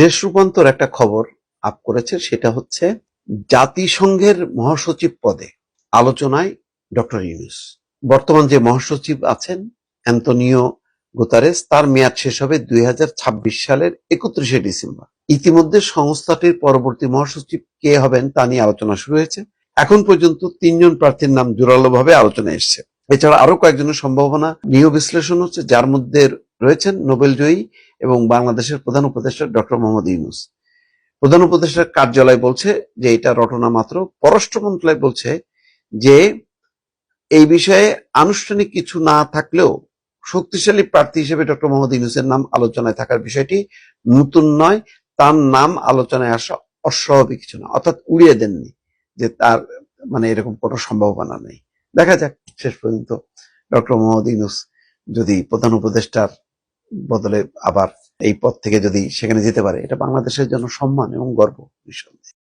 দেশ রূপান্তর একটা খবর আপ করেছে, সেটা হচ্ছে জাতিসংঘের মহাসচিব পদে আলোচনায় ডক্টর ইউনুস। বর্তমান যে মহাসচিব আছেন অ্যান্তনিও গুতারেস, তার মেয়াদ শেষ হবে দুই হাজার ছাব্বিশ সালের একত্রিশে ডিসেম্বর। ইতিমধ্যে সংস্থাটির পরবর্তী মহাসচিব কে হবেন তা নিয়ে আলোচনা শুরু হয়েছে। এখন পর্যন্ত তিনজন প্রার্থীর নাম জোরালোভাবে আলোচনায় এসছে। এছাড়া আরও কয়েকজনের সম্ভাবনা নিয়ে বিশ্লেষণ হচ্ছে, যার মধ্যে রয়েছেন নোবেল জয়ী এবং বাংলাদেশের প্রধান উপদেষ্টা ডক্টর মোহাম্মদ ইউনুস। প্রধান উপদেষ্টার কার্যালয় বলছে যে এটা রটনা মাত্র। পররাষ্ট্র মন্ত্রণালয় বলছে যে এই বিষয়ে আনুষ্ঠানিক কিছু না থাকলেও শক্তিশালী প্রার্থী হিসেবে ডক্টর মোহাম্মদ ইউনুসের নাম আলোচনায় থাকার বিষয়টি নতুন নয়। তার নাম আলোচনায় আসা অস্বাভাবিক কিছু না। অর্থাৎ উড়িয়ে দেননি যে তার মানে এরকম কোনো সম্ভাবনা নেই। দেখা যাক, শেষ পর্যন্ত ডক্টর মোহাম্মদ ইউনুস যদি প্রধান উপদেষ্টার বদলে আবার এই পথ থেকে যদি সেখানে যেতে পারে, এটা বাংলাদেশের জন্য সম্মান এবং গর্ব, নিঃসন্দেহে।